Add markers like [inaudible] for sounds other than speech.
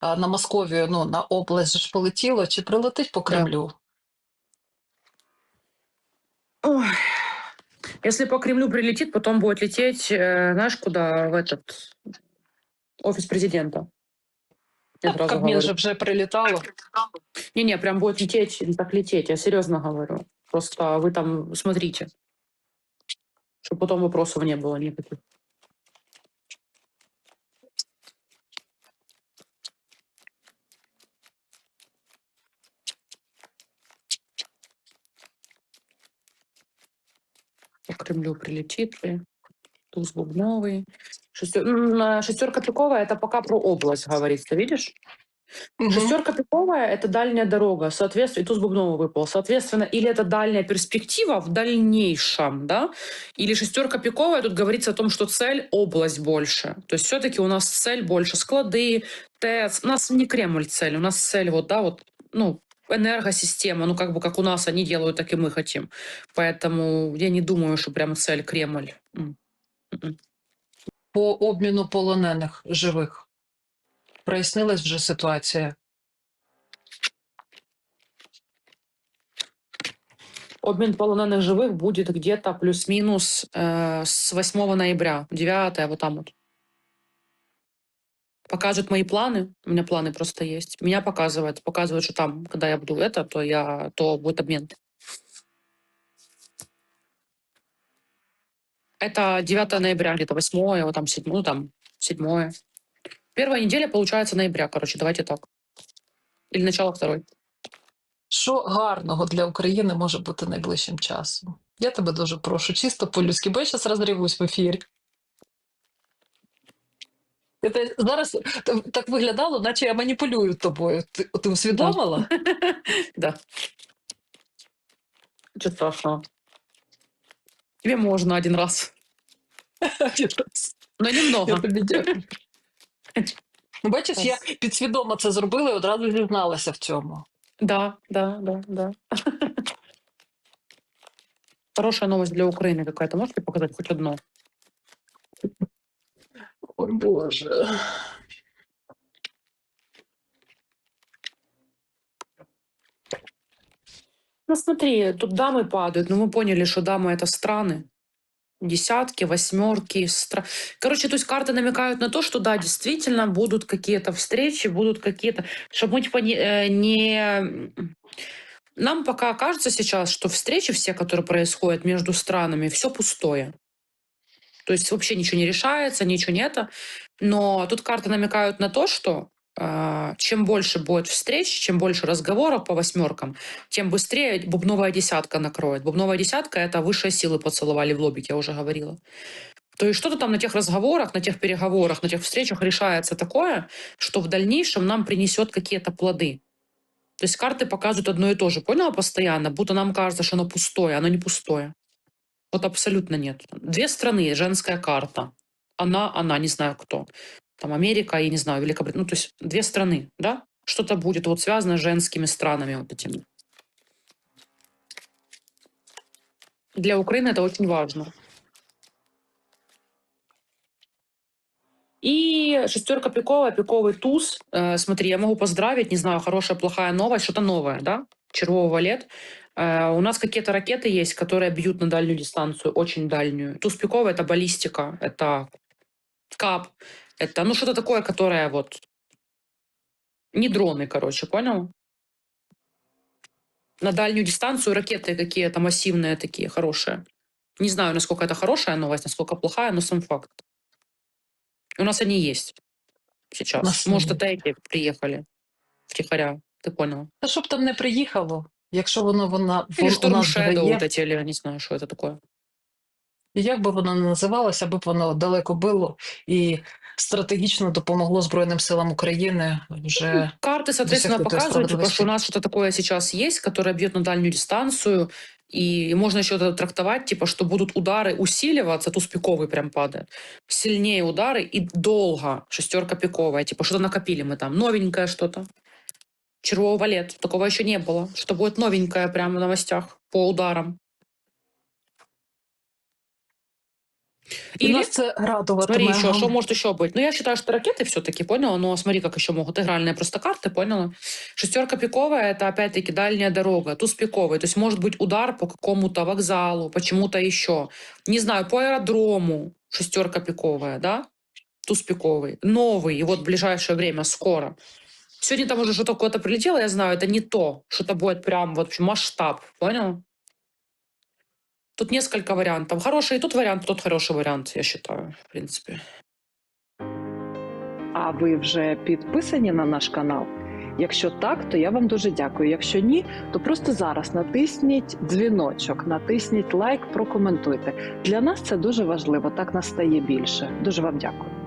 а, на Московію, ну, на область же ж полетіло, чи прилетить по Да. Кремлю? Ой. Если по Кремлю прилетит, потом будет лететь, э, знаешь, куда? В этот офис президента. Я Так, сразу Кабмін говорю. же вже прилітало. Не-не, прям будет лететь, не так лететь, я серьезно говорю. Просто вы там смотрите, чтобы потом вопросов не было никаких. Кремлю прилетит ли? Туз бубновый. Шестер... а, Шестерка пиковая это пока про область говорится, видишь? Мгм. Шестерка пиковая это дальняя дорога, соответственно, и туз бубновый выпал. Соответственно, или это дальняя перспектива в дальнейшем, да, или шестерка пиковая, тут говорится о том, что цель область больше. То есть все-таки у нас цель больше склады, ТЭЦ. У нас не Кремль цель, у нас цель вот, да, вот, ну, энергосистема, ну, как бы как у нас они делают, так и мы хотим. Поэтому я не думаю, что прям цель Кремль. М-м. По обміну полонених живих. Прояснилась вже ситуація. Обмен полоненых живых будет где-то плюс-минус э, с 8 ноября, 9 вот там вот Покажет мои планы, у меня планы просто есть. Меня показывает, показывает, что там, когда я буду это, то я, то будет обмен. Это 9 ноября, где-то 8, вот там 7, ну там 7. Первая неделя получается ноября, короче, давайте так. Или начало второй. Що гарного для України може бути найближчим часом? Я тебе дуже прошу, чисто по-людськи, бо я зараз розрівусь в ефірі. Я те- зараз т- так виглядало, наче я маніпулюю тобою. Ти, ти усвідомила? Да. [laughs] Ничего страшного. Тебе можно один раз, [laughs] но немного. Я тобі дякую. Ну, Бачиш, я підсвідомо це зробила і одразу зізналася в цьому. Да, да, да, да. [laughs] Хорошая новость для Украины какая-то. Можете показать хоть одно? Боже. Ну смотри, тут дамы падают, но мы поняли, что дамы это страны. Десятки, восьмерки. Стра... Короче, то есть карты намекают на то, что да, действительно будут какие-то встречи, будут какие-то... Чтобы мы типа не, э, не... Нам пока кажется сейчас, что встречи все, которые происходят между странами, все пустое. То есть вообще ничего не решается, ничего не это. Но тут карты намекают на то, что э, чем больше будет встреч, чем больше разговоров по восьмеркам, тем быстрее бубновая десятка накроет. Бубновая десятка — это высшие силы поцеловали в лобик, я уже говорила. То есть что-то там на тех разговорах, на тех переговорах, на тех встречах решается такое, что в дальнейшем нам принесет какие-то плоды. То есть карты показывают одно и то же, поняла, постоянно, будто нам кажется, что оно пустое, оно не пустое. Вот абсолютно нет. Две страны, женская карта. Она, она, не знаю кто. Там Америка, я не знаю, Великобритания. Ну, то есть две страны, да? Что-то будет вот связано с женскими странами вот этими. Для Украины это очень важно. И шестерка пиковая, пиковый туз. Э, смотри, я могу поздравить, не знаю, хорошая, плохая новость, что-то новое, да? Червового лет. Э, у нас какие-то ракеты есть, которые бьют на дальнюю дистанцию, очень дальнюю. Туз пиковый — это баллистика, это кап, это, ну, что-то такое, которое вот... Не дроны, короче, понял? На дальнюю дистанцию ракеты какие-то массивные такие, хорошие. Не знаю, насколько это хорошая новость, насколько плохая, но сам факт. У нас они есть сейчас. Может, это эти приехали втихаря. Ты понял? Та щоб там не приїхало, якщо воно вона Или вон, у Storm нас вже Shadow, є, вот эти, или я не знаю, что это такое. і як би воно не називалося, аби б воно далеко було і стратегічно допомогло Збройним силам України вже Карты, соответственно, досягнути показывают, типа, справедливості. что у нас что-то такое сейчас есть, которое бьет на дальнюю дистанцию, и можно еще это трактовать, типа, что будут удары усиливаться, туз пиковый прям падает, сильнее удары и долго, шестерка пиковая, типа, что-то накопили мы там, новенькое что-то. Червового лет, такого еще не было, что будет новенькое прямо в новостях по ударам. Или нас це радуватиме. Смотри, еще, что может еще быть? Ну, я считаю, что ракеты все-таки, поняла? Но смотри, как еще могут. Игральные просто карты, поняла? Шестерка пиковая – это, опять-таки, дальняя дорога. Туз пиковый. То есть может быть удар по какому-то вокзалу, почему-то еще. Не знаю, по аэродрому. Шестерка пиковая, да? Туз пиковый. Новый. И вот в ближайшее время, скоро. Сегодня там уже что-то куда-то прилетело, я знаю, это не то. Что-то будет прям вот масштаб, понял? Тут несколько вариантов. Хороший и тут вариант, тут хороший вариант, я считаю, в принципе. А ви вже підписані на наш канал? Якщо так, то я вам дуже дякую. Якщо ні, то просто зараз натисніть дзвіночок, натисніть лайк, прокоментуйте. Для нас це дуже важливо. Так нас стає більше. Дуже вам дякую.